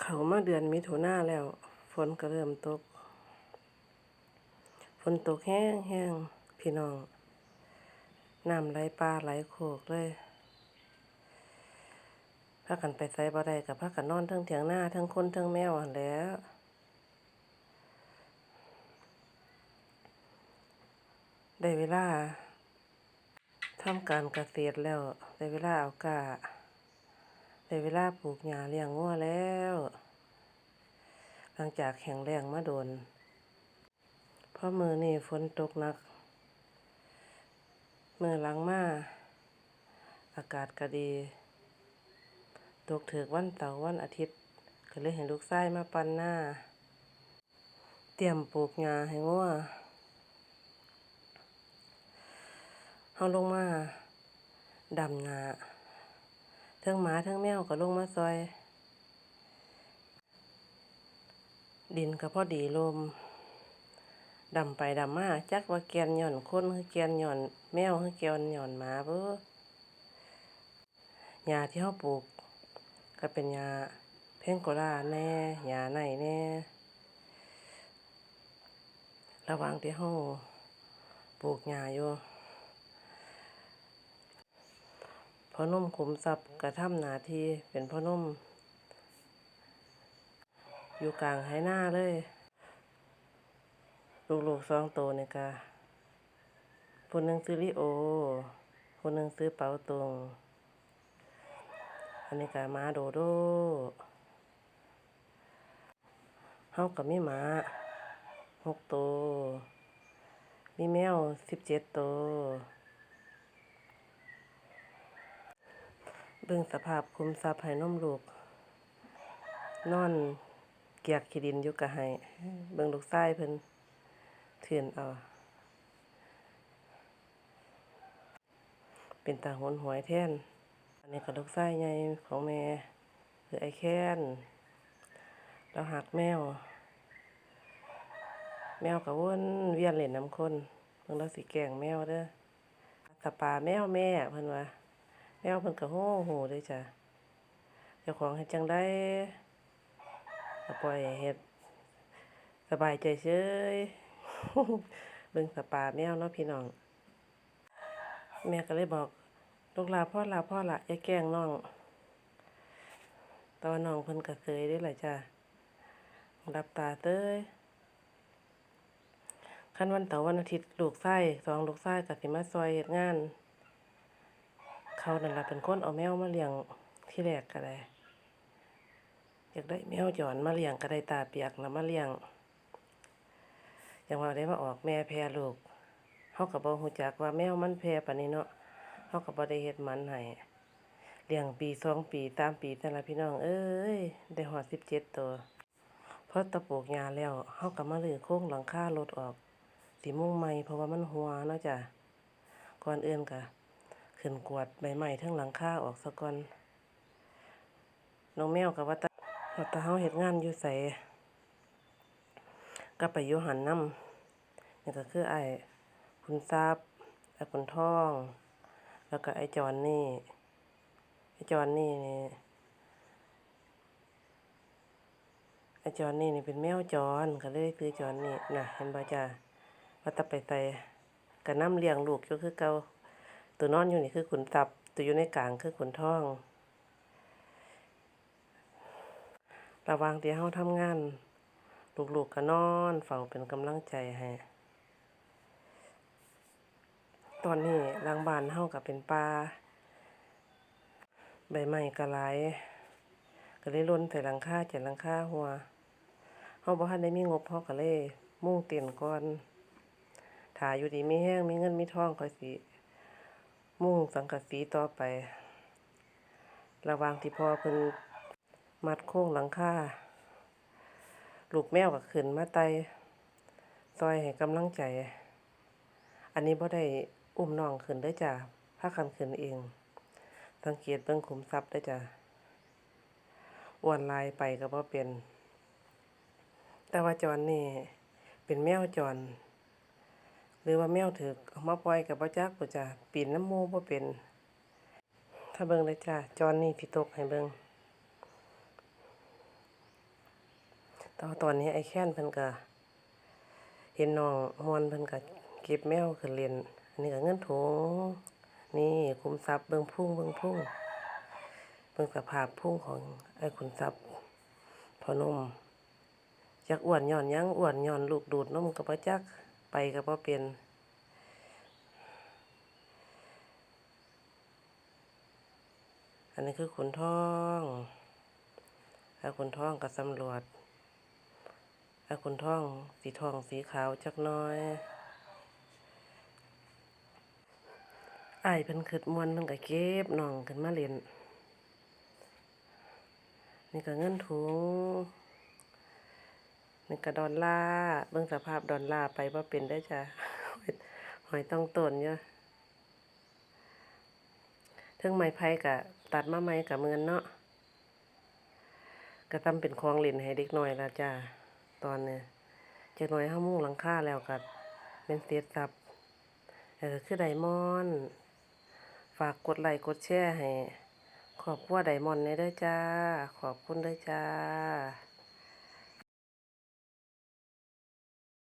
เขามาเดือนมิถุนาแล้ว ฝนก็เริ่มตก ฝนตกแห้งแห้งพี่น้องน้ำไหลปลาไหลโขกเลยพากันไปไสบ่ได้กับพากันนอนทั้งเถียงหน้าทั้งคนทั้งแมวหั่นแล้วได้เวลาทำการเกษตรแล้ว ได้เวลาเอากา ได้เวลาปลูกหญ้าเลี้ยงงัวแล้ว หลังจากแข็งแรงมาโดน เพราะมือนี่ฝนตกหนัก มือหลังมาอากาศก็ดี ตกถึกวันเสาร์วันอาทิตย์ ก็เลยเห็นลูกชายมาปันหน้า เตรียมปลูกหญ้าให้งัวเฮาลงมาดำนา ทั้งหมาเทั้งแมวก็ลงมาซอย ดินก็พอดีลมดำไปดำมาจักว่าแกนหย่อนคนคือแกนหย่อน แมวคือแกนหย่อนหมาเบ้อหญ้าที่เฮาปลูก ก็เป็นหญ้าเพงโกลาแน่หญ้าในแน่ ระว่างที่เฮาปลูกหญ้าอยู่ พ่อนุ่มขุมทรัพย์กระทำหนาทีเป็นพ่อนุ่มอยู่กลางไหหน้าเลย ลูกๆสองตัวนี่กะคนหนึ่งซื้อลิโอ คนหนึ่งซื้อเป๋าตรงอันนี้กะมาโดโดเฮากับมีหมาหกตัวมีแมวสิบเจ็ดตั เบิ่งสภาพคุมทรัพย์ให้นมลูก นอนเกียกขี้ดินอยู่กะให้เบิ่งลูกชายเพิ่นเถื่อนเอา เป็นตาหนหวยแท่น อันนี้ก็ลูกชายใหญ่ของแม่คือไอ้แค้นเราหักแมว แมวก็วนเวียนเล่นน้ำคนเพิ่งเราสิแกงแมวเด้อสปาแมวแม่เพิ่นว่า แมวเพิ่นก็โหโหเด้อจ้ะเจ้าของเฮ็ดจังได๋ก็ปล่อยให้เฮ็ดสบายใจเฉยเบิ่งสปาแมวเนาะพี่น้อง แม่ก็เลยบอกลูกลาพ่อลาพ่อละอย่าแกล้งน้องตว่าน้องเพิ่นก็เคยได้อล่ะจ้ะรับตาเต้ยคันวันเสาร์วันอาทิตย์ลูกไส้สองลูกไส้ก็สิมาซอยเฮ็ดงาน เขานั่นล่ะเป็นคนเอาแมวมาเลี้ยงที่แรกก็ได้อยากได้แมวจรมาเลี้ยงก็ได้ตาเปียกแล้วมาเลี้ยงอย่างว่าได้มาออกแม่แพรลูกเฮาก็บ่ฮู้จักว่าแมวมันแพรปานนี้เนาะเฮาก็บ่ได้เฮ็ดมันให้เลี้ยงปีสองปีตามปีแต่ละพี่น้อง เอ้ยได้ฮอด17ตัวเพอตะปลูกหญ้าแล้วเฮาก็มาลือโครงหลังคารถออกสิมุงใหม่เพราะว่ามันหัวเนาะจ้ะก่อนอื่นก็ ขึ้นกวาดใบไม้ทั้งหลังคาออกซะก่อนน้องแมวก็ว่าตะเราตาเฮาเฮ็ดงานอยู่ไสก็ไปอยู่หันน้ำนี่ก็คือไอ้คุณทรัพย์ไอ้คุณทอง แล้วก็ไอ้จอนนี่ไอ้จอนนี่นี่ไอ้จอนนี่นี่เป็นแมวจรก็เลยคือจอนนี่น่ะเห็นบ่จ้าว่าตะไปใส่ก็น้ำเลี้ยงลูกอยู่คือเก่า ตัวนอนอยู่นี่คือขุนทรัพย์ตัวอยู่ในกลางคือขุนทอง ระว่างที่เฮาทำงาน ลูกๆก็นอนเฝ้าเป็นกำลังใจให้ตอนนี้ลังบานเฮาก็เป็นป่าใบไม้ก็หลายก็เลยล่นใส่หลังคาเจ็ดหลังคาหัวเฮาบ่ทันได้มีงบเฮาก็เลยมุ่งเตียนก่อนถ้าอยู่ดีมีแห้งมีเงินมีทองค่อยสิ มุ่งสังกะสีต่อไป ระว่างที่พ่อเพิ่นมัดโค้งหลังคาลูกแมวก็ขึ้นมาไตซอยให้กำลังใจ อันนี้บ่ได้อุ้มน้องขึ้นได้จ้ะพากันขึ้นเอง สังเกตเบิ่งขุมทรัพย์ได้จ้ะอ้วนลายไปก็บ่เป็น แต่ว่าจอนนี่เป็นแมวจรห รือว่าแมวถึกเอามาปล่อยกับบ่จักบ่จ้ะปีนน้ำหมูบ่เป็น ถ้าเบิ่งเลยจ้ะจอนนี่ที่ตกให้เบิ่งตอนตอนนี้ไอ้แค้นเพิ่นก็เห็นน้องม่วนเพิ่นก็เก็บแมวขึ้นเล่นอันนี้ก็เงินถุงนี่คุมทรัพย์เบิ่งพุ่งเบิ่งพุ่งเบิ่งสภาพพุ่งของไอ้ขุนทรัพย์พอนมจักอ้วนย้อนยังอ้วนย้อนลูกดูดนมก็บ่จัก ไปก็บ่เป็นอันนี้คือขุนทองแล้ขุนทองก็สำรวจแล้ขุนทองสีทองสีขาวจักน้อยไอ้เพิ่นขึ้นมวนเพิ่นก็เก็บน้องขึ้นมาเล่นนี่ก็เงินถุง นี่ก็ดอลลาร์เบิ่งสภาพดอลลาร์ไปบ่เป็นได้จ้ะหอยต้องต้นเยอะเทิงไม้ไผ่ก็ตัดมาใหม่ก็เมือนเนาะก็ทำเป็นของเล่นให้เด็กน้อยละจ้าตอนเนี้ยจักหน่อยเฮามุงหลังคาแล้วก็เป็นเศษทรัพย์เออคือไดมอนด์ฝากกดไลค์กดแชร์ให้ขอบครัวไดมอนด์ในด้อจ้า ขอบคุณเด้จ้า